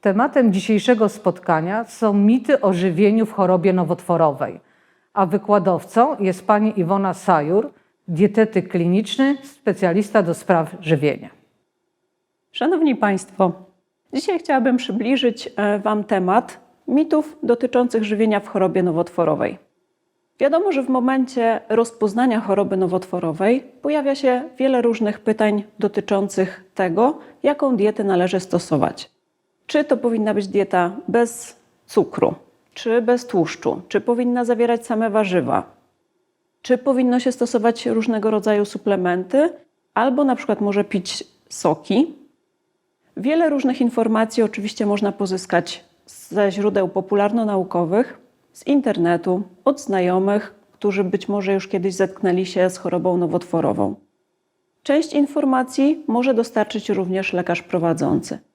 Tematem dzisiejszego spotkania są mity o żywieniu w chorobie nowotworowej, a wykładowcą jest pani Iwona Sajur, dietetyk kliniczny, specjalista do spraw żywienia. Szanowni Państwo, dzisiaj chciałabym przybliżyć e, Wam temat mitów dotyczących żywienia w chorobie nowotworowej. Wiadomo, że w momencie rozpoznania choroby nowotworowej pojawia się wiele różnych pytań dotyczących tego, jaką dietę należy stosować. Czy to powinna być dieta bez cukru, czy bez tłuszczu, czy powinna zawierać same warzywa, czy powinno się stosować różnego rodzaju suplementy, albo na przykład może pić soki. Wiele różnych informacji oczywiście można pozyskać ze źródeł popularno-naukowych, z internetu, od znajomych, którzy być może już kiedyś zetknęli się z chorobą nowotworową. Część informacji może dostarczyć również lekarz prowadzący.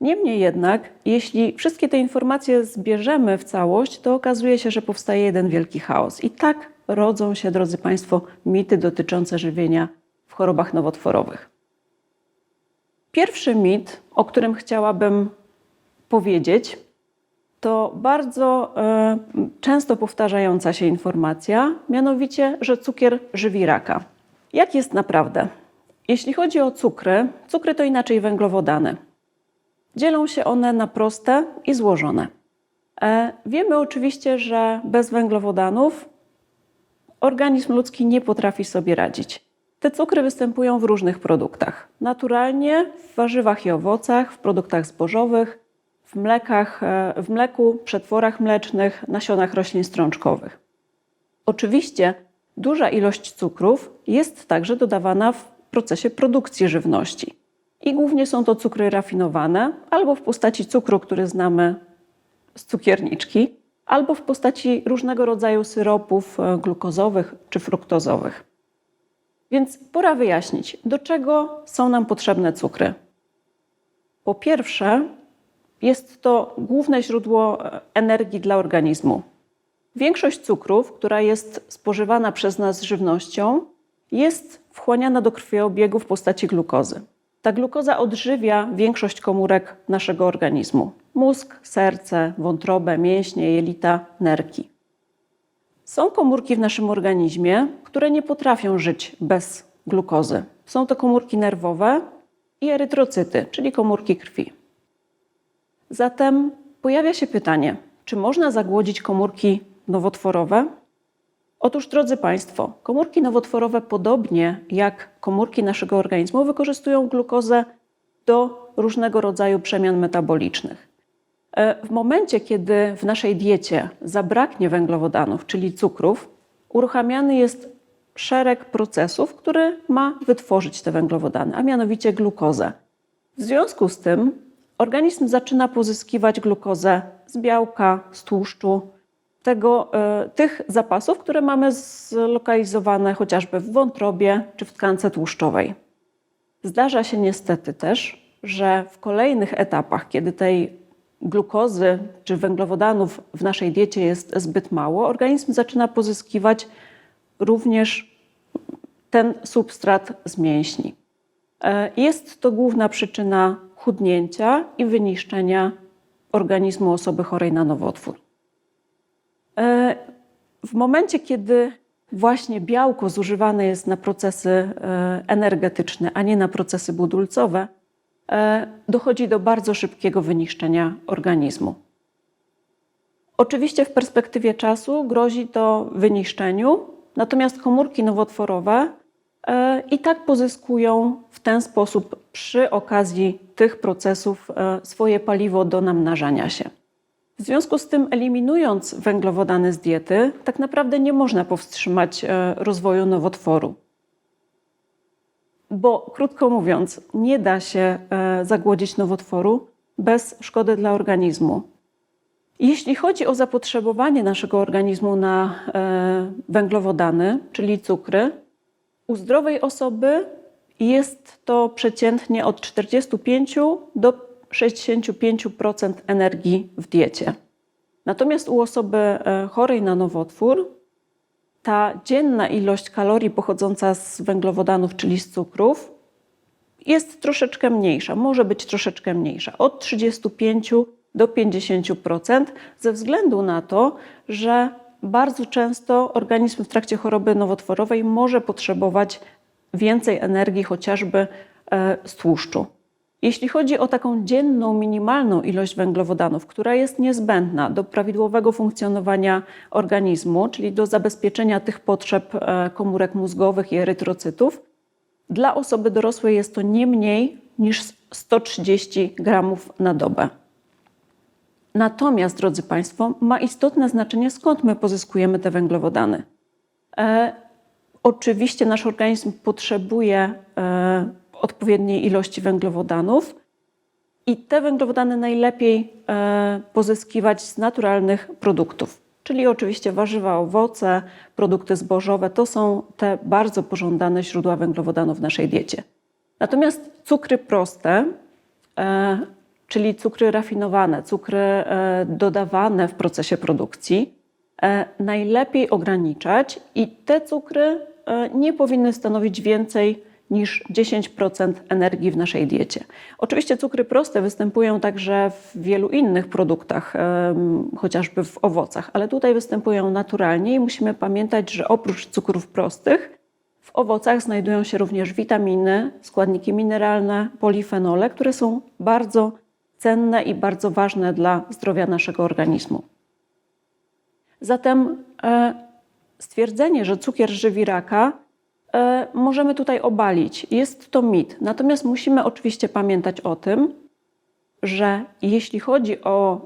Niemniej jednak, jeśli wszystkie te informacje zbierzemy w całość, to okazuje się, że powstaje jeden wielki chaos. I tak rodzą się, drodzy Państwo, mity dotyczące żywienia w chorobach nowotworowych. Pierwszy mit, o którym chciałabym powiedzieć, to bardzo e, często powtarzająca się informacja, mianowicie, że cukier żywi raka. Jak jest naprawdę? Jeśli chodzi o cukry, cukry to inaczej węglowodany. Dzielą się one na proste i złożone. E, wiemy oczywiście, że bez węglowodanów organizm ludzki nie potrafi sobie radzić. Te cukry występują w różnych produktach. Naturalnie w warzywach i owocach, w produktach zbożowych, w mlekach, e, w mleku, przetworach mlecznych, nasionach roślin strączkowych. Oczywiście duża ilość cukrów jest także dodawana w procesie produkcji żywności. I głównie są to cukry rafinowane, albo w postaci cukru, który znamy z cukierniczki, albo w postaci różnego rodzaju syropów e, glukozowych czy fruktozowych. Więc pora wyjaśnić, do czego są nam potrzebne cukry. Po pierwsze, jest to główne źródło e, energii dla organizmu. Większość cukrów, która jest spożywana przez nas żywnością, jest wchłaniana do krwiobiegu w postaci glukozy. Ta glukoza odżywia większość komórek naszego organizmu: mózg, serce, wątrobę, mięśnie, jelita, nerki. Są komórki w naszym organizmie, które nie potrafią żyć bez glukozy. Są to komórki nerwowe i erytrocyty, czyli komórki krwi. Zatem pojawia się pytanie, czy można zagłodzić komórki nowotworowe? Otóż, drodzy Państwo, komórki nowotworowe, podobnie jak komórki naszego organizmu, wykorzystują glukozę do różnego rodzaju przemian metabolicznych. E, W momencie, kiedy w naszej diecie zabraknie węglowodanów, czyli cukrów, uruchamiany jest szereg procesów, który ma wytworzyć te węglowodany, a mianowicie glukozę. W związku z tym organizm zaczyna pozyskiwać glukozę z białka, z tłuszczu, tego, e, tych zapasów, które mamy zlokalizowane chociażby w wątrobie czy w tkance tłuszczowej. Zdarza się niestety też, że w kolejnych etapach, kiedy tej glukozy czy węglowodanów w naszej diecie jest zbyt mało, organizm zaczyna pozyskiwać również ten substrat z mięśni. E, Jest to główna przyczyna chudnięcia i wyniszczenia organizmu osoby chorej na nowotwór. E, W momencie, kiedy właśnie białko zużywane jest na procesy e, energetyczne, a nie na procesy budulcowe, e, dochodzi do bardzo szybkiego wyniszczenia organizmu. Oczywiście w perspektywie czasu grozi to wyniszczeniu, natomiast komórki nowotworowe i tak pozyskują w ten sposób przy okazji tych procesów swoje paliwo do namnażania się. W związku z tym, eliminując węglowodany z diety, tak naprawdę nie można powstrzymać e, rozwoju nowotworu. Bo krótko mówiąc, nie da się e, zagłodzić nowotworu bez szkody dla organizmu. Jeśli chodzi o zapotrzebowanie naszego organizmu na e, węglowodany, czyli cukry, u zdrowej osoby jest to przeciętnie od 45 do 65% energii w diecie. Natomiast u osoby e, chorej na nowotwór ta dzienna ilość kalorii pochodząca z węglowodanów, czyli z cukrów, jest troszeczkę mniejsza, może być troszeczkę mniejsza, od 35 do 50%, ze względu na to, że bardzo często organizm w trakcie choroby nowotworowej może potrzebować więcej energii, chociażby e, z tłuszczu. Jeśli chodzi o taką dzienną, minimalną ilość węglowodanów, która jest niezbędna do prawidłowego funkcjonowania organizmu, czyli do zabezpieczenia tych potrzeb e, komórek mózgowych i erytrocytów, dla osoby dorosłej jest to nie mniej niż 130 gramów na dobę. Natomiast, drodzy Państwo, ma istotne znaczenie, skąd my pozyskujemy te węglowodany. E, oczywiście nasz organizm potrzebuje e, odpowiedniej ilości węglowodanów i te węglowodany najlepiej e, pozyskiwać z naturalnych produktów, czyli oczywiście warzywa, owoce, produkty zbożowe to są te bardzo pożądane źródła węglowodanów w naszej diecie. Natomiast cukry proste, e, czyli cukry rafinowane, cukry e, dodawane w procesie produkcji, najlepiej ograniczać i te cukry nie powinny stanowić więcej niż 10% energii w naszej diecie. Oczywiście cukry proste występują także w wielu innych produktach, chociażby w owocach, ale tutaj występują naturalnie i musimy pamiętać, że oprócz cukrów prostych w owocach znajdują się również witaminy, składniki mineralne, polifenole, które są bardzo cenne i bardzo ważne dla zdrowia naszego organizmu. Zatem e, stwierdzenie, że cukier żywi raka, możemy tutaj obalić. Jest to mit. Natomiast musimy oczywiście pamiętać o tym, że jeśli chodzi o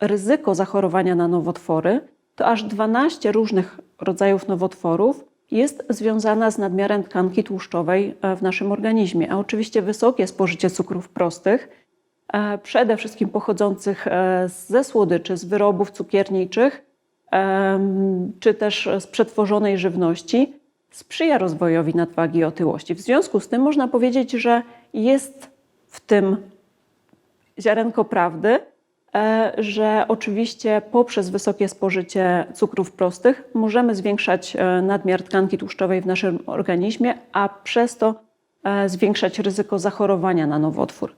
ryzyko zachorowania na nowotwory, to aż 12 różnych rodzajów nowotworów jest związana z nadmiarem tkanki tłuszczowej e, w naszym organizmie. A oczywiście wysokie spożycie cukrów prostych, e, przede wszystkim pochodzących e, ze słodyczy, z wyrobów cukierniczych, czy też z przetworzonej żywności, sprzyja rozwojowi nadwagi i otyłości. W związku z tym można powiedzieć, że jest w tym ziarenko prawdy, e, że oczywiście poprzez wysokie spożycie cukrów prostych możemy zwiększać e, nadmiar tkanki tłuszczowej w naszym organizmie, a przez to e, zwiększać ryzyko zachorowania na nowotwór.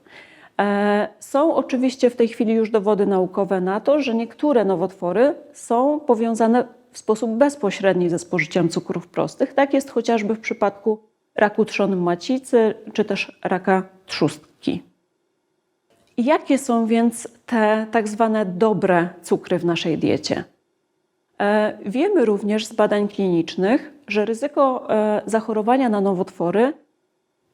Są oczywiście w tej chwili już dowody naukowe na to, że niektóre nowotwory są powiązane w sposób bezpośredni ze spożyciem cukrów prostych. Tak jest chociażby w przypadku raku trzonu macicy czy też raka trzustki. Jakie są więc te tak zwane dobre cukry w naszej diecie? E, Wiemy również z badań klinicznych, że ryzyko e, zachorowania na nowotwory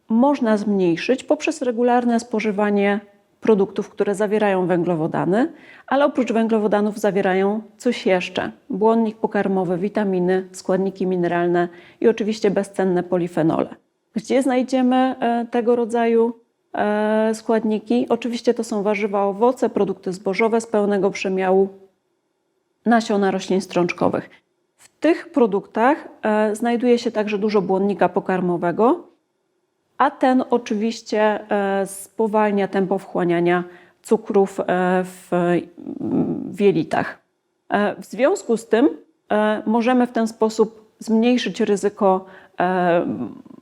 można zmniejszyć poprzez regularne spożywanie produktów, które zawierają węglowodany, ale oprócz węglowodanów zawierają coś jeszcze: błonnik pokarmowy, witaminy, składniki mineralne i oczywiście bezcenne polifenole. Gdzie znajdziemy e, tego rodzaju e, składniki? Oczywiście to są warzywa, owoce, produkty zbożowe z pełnego przemiału, nasiona roślin strączkowych. W tych produktach e, znajduje się także dużo błonnika pokarmowego, a ten oczywiście e, spowalnia tempo wchłaniania cukrów e, w mm, w jelitach. E, W związku z tym możemy w ten sposób zmniejszyć ryzyko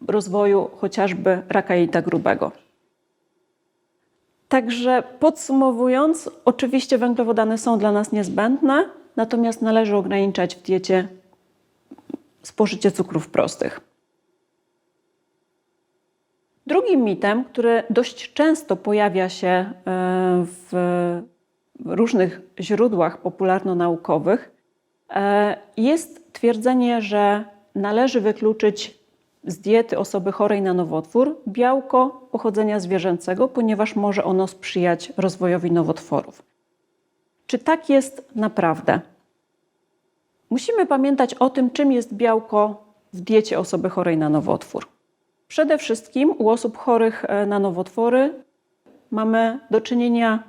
rozwoju chociażby raka jelita grubego. Także podsumowując, oczywiście węglowodany są dla nas niezbędne, natomiast należy ograniczać w diecie spożycie cukrów prostych. Drugim mitem, który dość często pojawia się e, w różnych źródłach popularno-naukowych, e, jest twierdzenie, że należy wykluczyć z diety osoby chorej na nowotwór białko pochodzenia zwierzęcego, ponieważ może ono sprzyjać rozwojowi nowotworów. Czy tak jest naprawdę? Musimy pamiętać o tym, czym jest białko w diecie osoby chorej na nowotwór. Przede wszystkim u osób chorych e, na nowotwory mamy do czynienia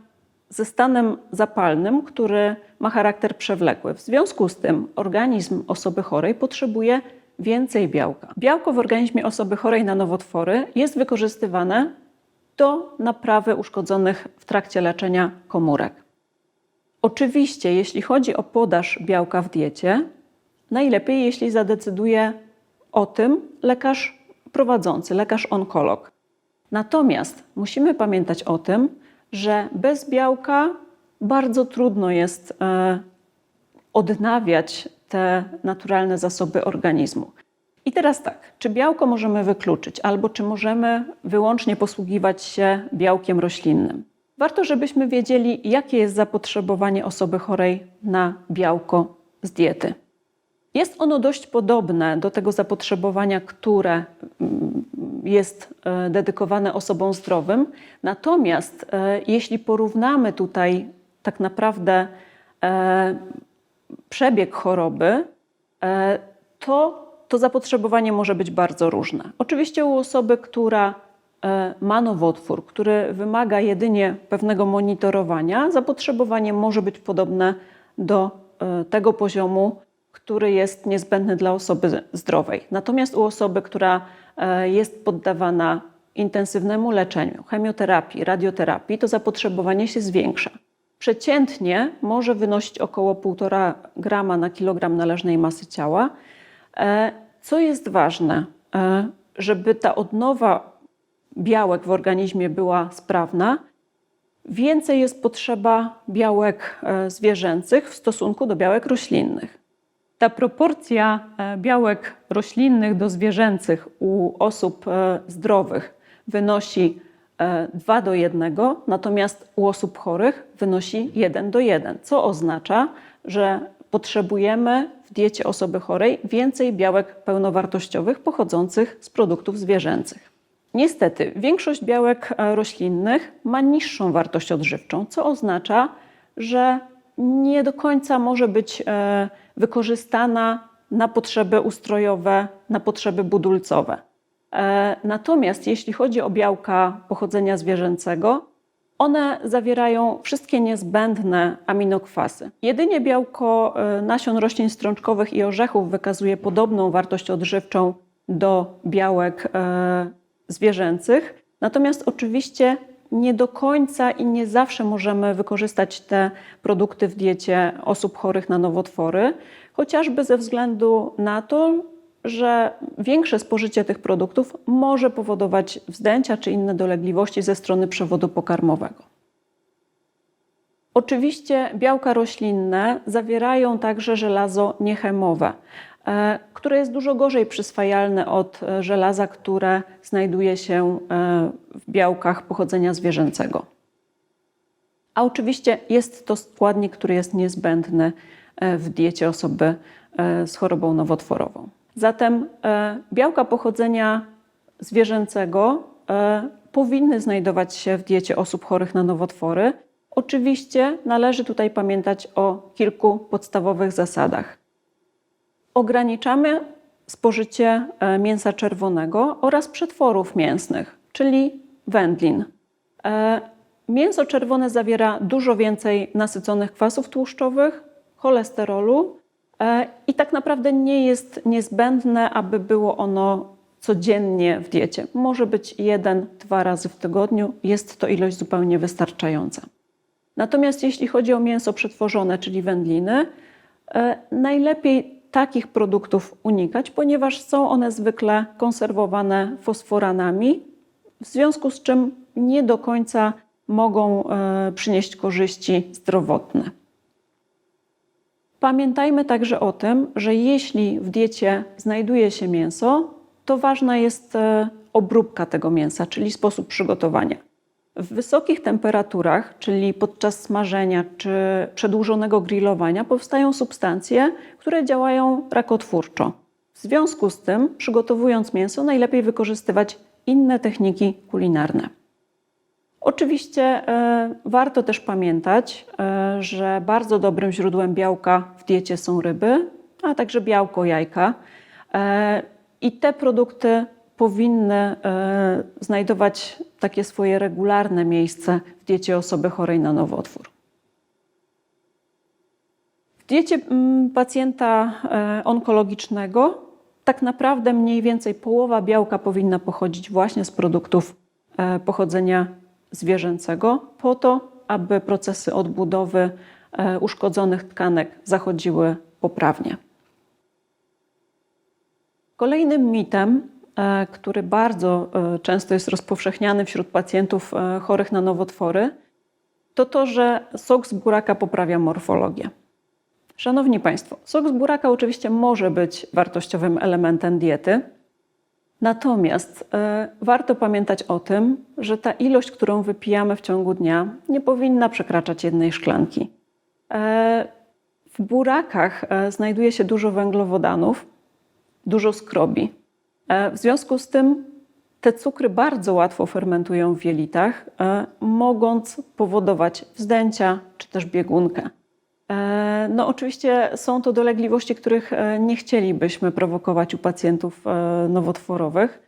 ze stanem zapalnym, który ma charakter przewlekły. W związku z tym organizm osoby chorej potrzebuje więcej białka. Białko w organizmie osoby chorej na nowotwory jest wykorzystywane do naprawy uszkodzonych w trakcie leczenia komórek. Oczywiście, jeśli chodzi o podaż białka w diecie, najlepiej, jeśli zadecyduje o tym lekarz prowadzący, lekarz onkolog. Natomiast musimy pamiętać o tym, że bez białka bardzo trudno jest e, odnawiać te naturalne zasoby organizmu. I teraz tak, czy białko możemy wykluczyć, albo czy możemy wyłącznie posługiwać się białkiem roślinnym? Warto, żebyśmy wiedzieli, jakie jest zapotrzebowanie osoby chorej na białko z diety. Jest ono dość podobne do tego zapotrzebowania, które mm, jest e, dedykowane osobom zdrowym. Natomiast e, jeśli porównamy tutaj tak naprawdę e, przebieg choroby, to to zapotrzebowanie może być bardzo różne. Oczywiście u osoby, która ma nowotwór, który wymaga jedynie pewnego monitorowania, zapotrzebowanie może być podobne do tego poziomu, który jest niezbędny dla osoby zdrowej. Natomiast u osoby, która e, jest poddawana intensywnemu leczeniu, chemioterapii, radioterapii, to zapotrzebowanie się zwiększa. Przeciętnie może wynosić około 1,5 grama na kilogram należnej masy ciała. E, Co jest ważne, e, żeby ta odnowa białek w organizmie była sprawna, więcej jest potrzeba białek zwierzęcych w stosunku do białek roślinnych. Ta proporcja e, białek roślinnych do zwierzęcych u osób e, zdrowych wynosi e, 2 do 1, natomiast u osób chorych wynosi 1 do 1, co oznacza, że potrzebujemy w diecie osoby chorej więcej białek pełnowartościowych pochodzących z produktów zwierzęcych. Niestety, większość białek e, roślinnych ma niższą wartość odżywczą, co oznacza, że nie do końca może być e, wykorzystana na potrzeby ustrojowe, na potrzeby budulcowe. E, Natomiast jeśli chodzi o białka pochodzenia zwierzęcego, one zawierają wszystkie niezbędne aminokwasy. Jedynie białko e, nasion roślin strączkowych i orzechów wykazuje podobną wartość odżywczą do białek zwierzęcych. Natomiast oczywiście nie do końca i nie zawsze możemy wykorzystać te produkty w diecie osób chorych na nowotwory, chociażby ze względu na to, że większe spożycie tych produktów może powodować wzdęcia czy inne dolegliwości ze strony przewodu pokarmowego. Oczywiście białka roślinne zawierają także żelazo niechemowe, e, które jest dużo gorzej przyswajalne od e, żelaza, które znajduje się e, w białkach pochodzenia zwierzęcego. A oczywiście jest to składnik, który jest niezbędny e, w diecie osoby z chorobą nowotworową. Zatem białka pochodzenia zwierzęcego powinny znajdować się w diecie osób chorych na nowotwory. Oczywiście należy tutaj pamiętać o kilku podstawowych zasadach. Ograniczamy spożycie e, mięsa czerwonego oraz przetworów mięsnych, czyli wędlin. E, Mięso czerwone zawiera dużo więcej nasyconych kwasów tłuszczowych, cholesterolu e, i tak naprawdę nie jest niezbędne, aby było ono codziennie w diecie. Może być jeden, dwa razy w tygodniu, jest to ilość zupełnie wystarczająca. Natomiast jeśli chodzi o mięso przetworzone, czyli wędliny, najlepiej takich produktów unikać, ponieważ są one zwykle konserwowane fosforanami, w związku z czym nie do końca mogą e, przynieść korzyści zdrowotne. Pamiętajmy także o tym, że jeśli w diecie znajduje się mięso, to ważna jest e, obróbka tego mięsa, czyli sposób przygotowania. W wysokich temperaturach, czyli podczas smażenia czy przedłużonego grillowania, powstają substancje, które działają rakotwórczo. W związku z tym, przygotowując mięso, najlepiej wykorzystywać inne techniki kulinarne. Oczywiście e, warto też pamiętać, e, że bardzo dobrym źródłem białka w diecie są ryby, a także białko, jajka. E, I te produkty powinny e, znajdować takie swoje regularne miejsce w diecie osoby chorej na nowotwór. W diecie mm, pacjenta e, onkologicznego tak naprawdę mniej więcej połowa białka powinna pochodzić właśnie z produktów e, pochodzenia zwierzęcego, po to, aby procesy odbudowy uszkodzonych tkanek zachodziły poprawnie. Kolejnym mitem który bardzo e, często jest rozpowszechniany wśród pacjentów e, chorych na nowotwory, to to, że sok z buraka poprawia morfologię. Szanowni Państwo, sok z buraka oczywiście może być wartościowym elementem diety, natomiast e, warto pamiętać o tym, że ta ilość, którą wypijamy w ciągu dnia, nie powinna przekraczać jednej szklanki. E, w burakach e, znajduje się dużo węglowodanów, dużo skrobi. E, W związku z tym te cukry bardzo łatwo fermentują w jelitach, e, mogąc powodować wzdęcia czy też biegunkę. E, No, oczywiście są to dolegliwości, których nie chcielibyśmy prowokować u pacjentów nowotworowych.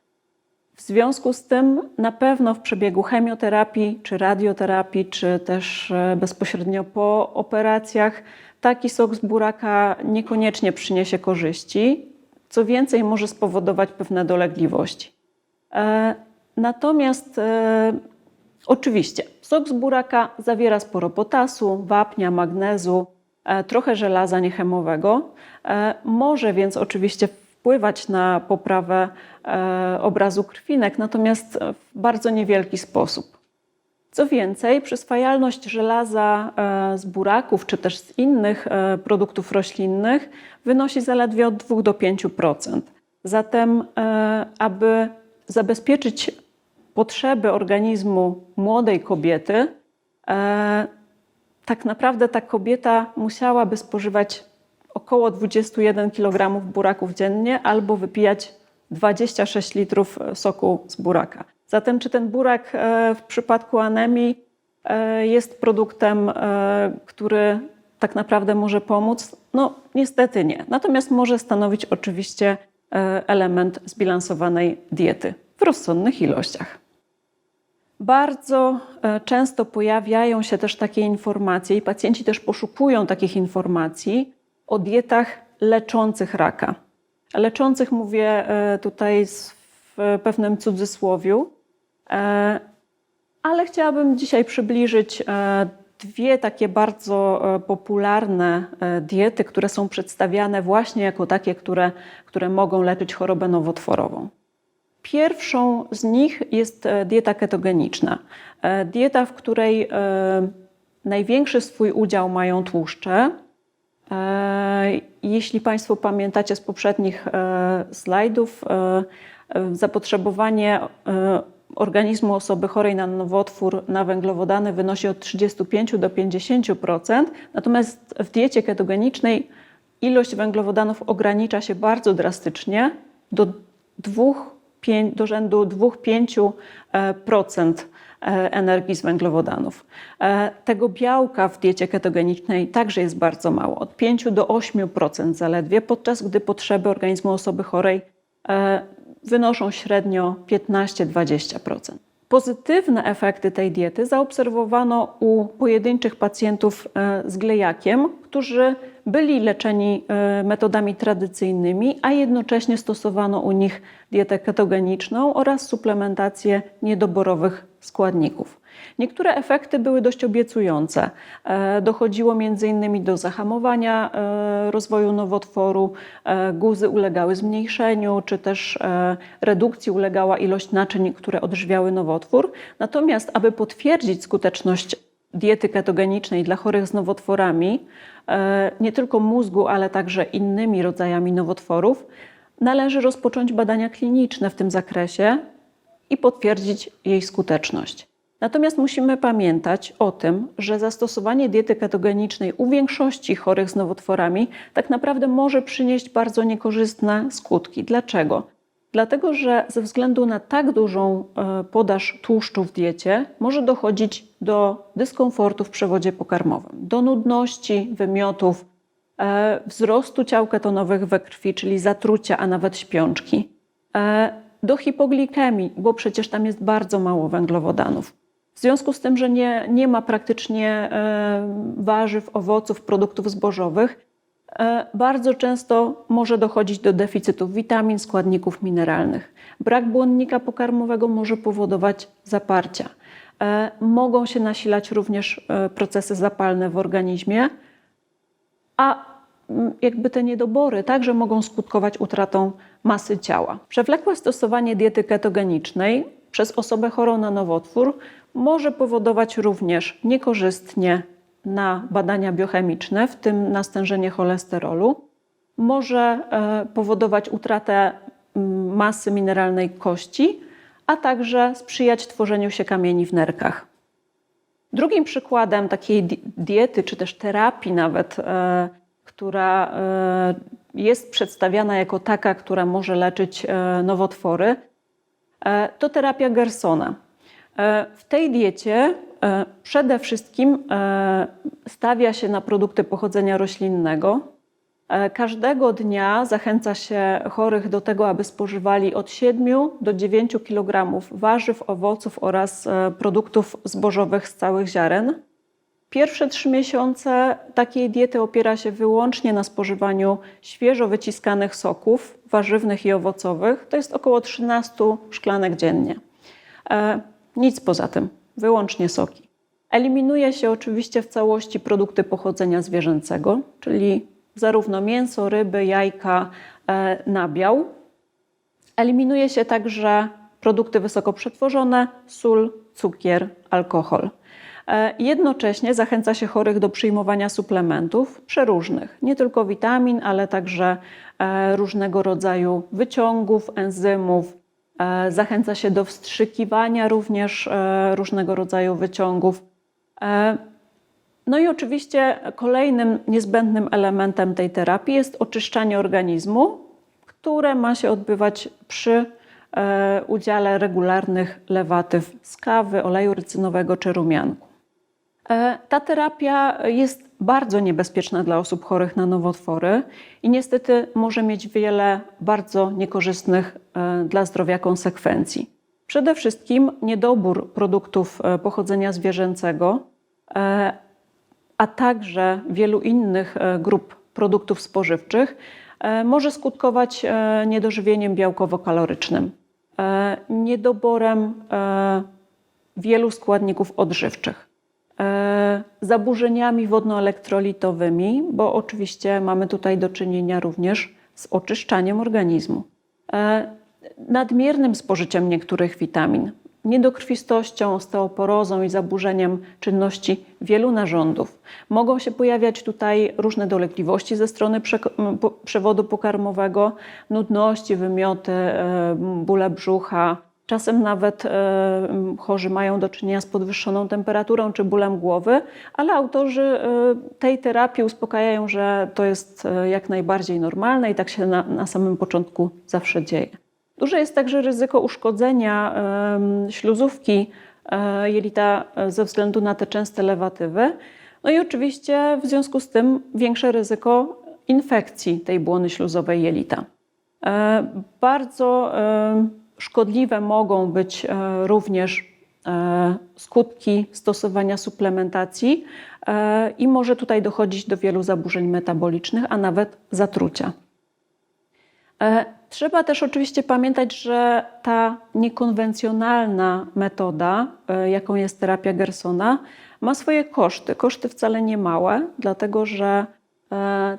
W związku z tym na pewno w przebiegu chemioterapii, czy radioterapii, czy też bezpośrednio po operacjach taki sok z buraka niekoniecznie przyniesie korzyści. Co więcej, może spowodować pewne dolegliwości. E, Natomiast e, oczywiście sok z buraka zawiera sporo potasu, wapnia, magnezu, e, trochę żelaza niechemowego. Może więc oczywiście wpływać na poprawę obrazu krwinek, natomiast w bardzo niewielki sposób. Co więcej, przyswajalność żelaza e, z buraków czy też z innych e, produktów roślinnych wynosi zaledwie od 2 do 5%. Zatem, e, aby zabezpieczyć potrzeby organizmu młodej kobiety, tak naprawdę ta kobieta musiałaby spożywać około 21 kg buraków dziennie albo wypijać 26 litrów soku z buraka. Zatem, czy ten burak e, w przypadku anemii e, jest produktem, e, który tak naprawdę może pomóc? No, niestety nie. Natomiast może stanowić oczywiście element zbilansowanej diety w rozsądnych ilościach. Bardzo często pojawiają się też takie informacje i pacjenci też poszukują takich informacji o dietach leczących raka. Leczących mówię tutaj w pewnym cudzysłowiu, ale chciałabym dzisiaj przybliżyć e, dwie takie bardzo e, popularne e, diety, które są przedstawiane właśnie jako takie, które, które mogą leczyć chorobę nowotworową. Pierwszą z nich jest e, dieta ketogeniczna. E, Dieta, w której e, największy swój udział mają tłuszcze. E, Jeśli Państwo pamiętacie z poprzednich e, slajdów, e, e, zapotrzebowanie e, organizmu osoby chorej na nowotwór na węglowodany wynosi od 35 do 50%, natomiast w diecie ketogenicznej ilość węglowodanów ogranicza się bardzo drastycznie do 2, do rzędu 2-5% e, energii z węglowodanów. E, Tego białka w diecie ketogenicznej także jest bardzo mało, od 5 do 8% zaledwie, podczas gdy potrzeby organizmu osoby chorej e, wynoszą średnio 15-20%. Pozytywne efekty tej diety zaobserwowano u pojedynczych pacjentów e, z glejakiem, którzy byli leczeni e, metodami tradycyjnymi, a jednocześnie stosowano u nich dietę ketogeniczną oraz suplementację niedoborowych składników. Niektóre efekty były dość obiecujące. E, Dochodziło m.in. do zahamowania e, rozwoju nowotworu, e, guzy ulegały zmniejszeniu, czy też redukcji ulegała ilość naczyń, które odżywiały nowotwór. Natomiast, aby potwierdzić skuteczność diety ketogenicznej dla chorych z nowotworami, nie tylko mózgu, ale także innymi rodzajami nowotworów, należy rozpocząć badania kliniczne w tym zakresie i potwierdzić jej skuteczność. Natomiast musimy pamiętać o tym, że zastosowanie diety ketogenicznej u większości chorych z nowotworami tak naprawdę może przynieść bardzo niekorzystne skutki. Dlaczego? Dlatego, że ze względu na tak dużą e, podaż tłuszczu w diecie może dochodzić do dyskomfortu w przewodzie pokarmowym, do nudności, wymiotów, e, wzrostu ciał ketonowych we krwi, czyli zatrucia, a nawet śpiączki, e, do hipoglikemii, bo przecież tam jest bardzo mało węglowodanów. W związku z tym, że nie, nie ma praktycznie e, warzyw, owoców, produktów zbożowych, e, bardzo często może dochodzić do deficytu witamin, składników mineralnych. Brak błonnika pokarmowego może powodować zaparcia. E, Mogą się nasilać również procesy zapalne w organizmie, a jakby te niedobory także mogą skutkować utratą masy ciała. Przewlekłe stosowanie diety ketogenicznej przez osobę chorą na nowotwór może powodować również niekorzystnie na badania biochemiczne, w tym na stężenie cholesterolu. Może e, powodować utratę masy mineralnej kości, a także sprzyjać tworzeniu się kamieni w nerkach. Drugim przykładem takiej di- diety, czy też terapii nawet, e, która e, jest przedstawiana jako taka, która może leczyć nowotwory, to terapia Gersona. E, w tej diecie e, przede wszystkim e, stawia się na produkty pochodzenia roślinnego. Każdego dnia zachęca się chorych do tego, aby spożywali od 7 do 9 kg warzyw, owoców oraz produktów zbożowych z całych ziaren. Pierwsze trzy miesiące takiej diety opiera się wyłącznie na spożywaniu świeżo wyciskanych soków warzywnych i owocowych. To jest około 13 szklanek dziennie. Nic poza tym, wyłącznie soki. Eliminuje się oczywiście w całości produkty pochodzenia zwierzęcego, czyli zarówno mięso, ryby, jajka, e, nabiał. Eliminuje się także produkty wysoko przetworzone, sól, cukier, alkohol. E, Jednocześnie zachęca się chorych do przyjmowania suplementów przeróżnych, nie tylko witamin, ale także e, różnego rodzaju wyciągów, enzymów. E, Zachęca się do wstrzykiwania również e, różnego rodzaju wyciągów. E, no i oczywiście kolejnym niezbędnym elementem tej terapii jest oczyszczanie organizmu, które ma się odbywać przy udziale regularnych lewatyw z kawy, oleju rycynowego czy rumianku. Ta terapia jest bardzo niebezpieczna dla osób chorych na nowotwory i niestety może mieć wiele bardzo niekorzystnych e, dla zdrowia konsekwencji. Przede wszystkim niedobór produktów e, pochodzenia zwierzęcego, e, a także wielu innych grup produktów spożywczych może skutkować niedożywieniem białkowo-kalorycznym, niedoborem wielu składników odżywczych, zaburzeniami wodnoelektrolitowymi, bo oczywiście mamy tutaj do czynienia również z oczyszczaniem organizmu, e, nadmiernym spożyciem niektórych witamin, niedokrwistością, osteoporozą i zaburzeniem czynności wielu narządów. Mogą się pojawiać tutaj różne dolegliwości ze strony przewodu pokarmowego, nudności, wymioty, e, bóle brzucha. Czasem nawet e, chorzy mają do czynienia z podwyższoną temperaturą czy bólem głowy, ale autorzy e, tej terapii uspokajają, że to jest e, jak najbardziej normalne i tak się na, na samym początku zawsze dzieje. Duże jest także ryzyko uszkodzenia śluzówki jelita ze względu na te częste lewatywy. No i oczywiście w związku z tym większe ryzyko infekcji tej błony śluzowej jelita. Bardzo szkodliwe mogą być e, również e, skutki stosowania suplementacji e, i może tutaj dochodzić do wielu zaburzeń metabolicznych, a nawet zatrucia. Trzeba też oczywiście pamiętać, że ta niekonwencjonalna metoda, jaką jest terapia Gersona, ma swoje koszty. Koszty wcale nie małe, dlatego że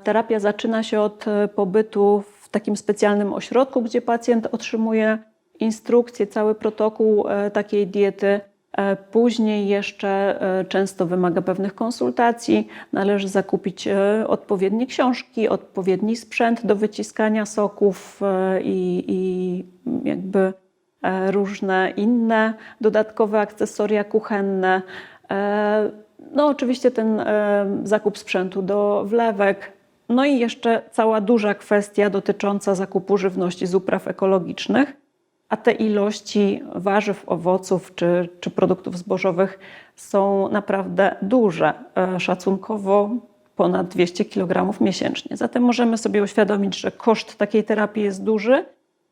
terapia zaczyna się od pobytu w takim specjalnym ośrodku, gdzie pacjent otrzymuje instrukcje, cały protokół e, takiej diety. E, Później jeszcze e, często wymaga pewnych konsultacji. Należy zakupić odpowiednie książki, odpowiedni sprzęt do wyciskania soków i, i jakby różne inne dodatkowe akcesoria kuchenne. No, oczywiście ten zakup sprzętu do wlewek. No i jeszcze cała duża kwestia dotycząca zakupu żywności z upraw ekologicznych a te ilości warzyw, owoców czy, czy produktów zbożowych są naprawdę duże, e, szacunkowo ponad 200 kg miesięcznie. Zatem możemy sobie uświadomić, że koszt takiej terapii jest duży.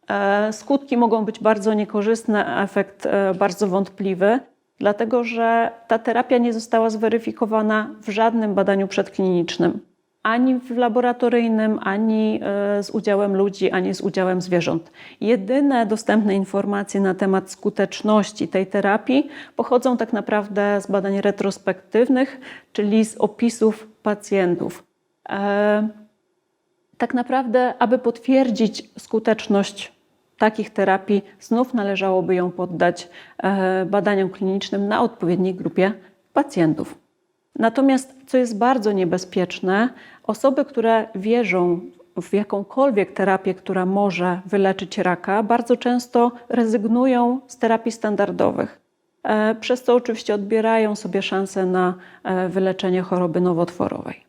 E, Skutki mogą być bardzo niekorzystne, a efekt e, bardzo wątpliwy, dlatego że ta terapia nie została zweryfikowana w żadnym badaniu przedklinicznym ani w laboratoryjnym, ani e, z udziałem ludzi, ani z udziałem zwierząt. Jedyne dostępne informacje na temat skuteczności tej terapii pochodzą tak naprawdę z badań retrospektywnych, czyli z opisów pacjentów. E, Tak naprawdę, aby potwierdzić skuteczność takich terapii, znów należałoby ją poddać e, badaniom klinicznym na odpowiedniej grupie pacjentów. Natomiast, co jest bardzo niebezpieczne, osoby, które wierzą w jakąkolwiek terapię, która może wyleczyć raka, bardzo często rezygnują z terapii standardowych. E, Przez to oczywiście odbierają sobie szansę na e, wyleczenie choroby nowotworowej.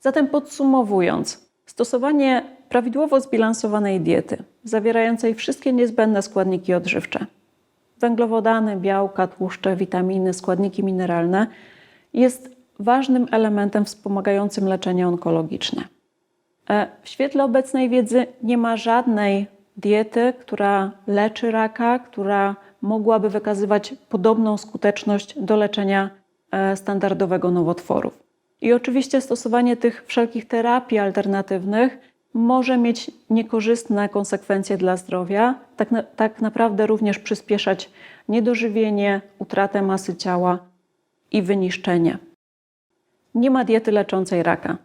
Zatem podsumowując, stosowanie prawidłowo zbilansowanej diety, zawierającej wszystkie niezbędne składniki odżywcze węglowodany, białka, tłuszcze, witaminy, składniki mineralne jest ważnym elementem wspomagającym leczenie onkologiczne. E, W świetle obecnej wiedzy nie ma żadnej diety, która leczy raka, która mogłaby wykazywać podobną skuteczność do leczenia e, standardowego nowotworów. I oczywiście stosowanie tych wszelkich terapii alternatywnych może mieć niekorzystne konsekwencje dla zdrowia, tak, na, tak naprawdę również przyspieszać niedożywienie, utratę masy ciała i wyniszczenie. Nie ma diety leczącej raka.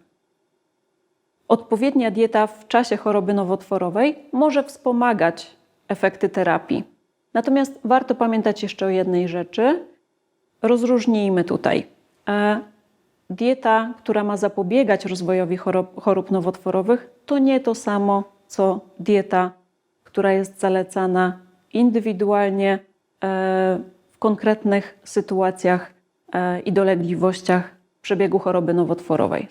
Odpowiednia dieta w czasie choroby nowotworowej może wspomagać efekty terapii. Natomiast warto pamiętać jeszcze o jednej rzeczy. Rozróżnijmy tutaj. E, Dieta, która ma zapobiegać rozwojowi chorób, nowotworowych, to nie to samo, co dieta, która jest zalecana indywidualnie e, w konkretnych sytuacjach i dolegliwościach przebiegu choroby nowotworowej.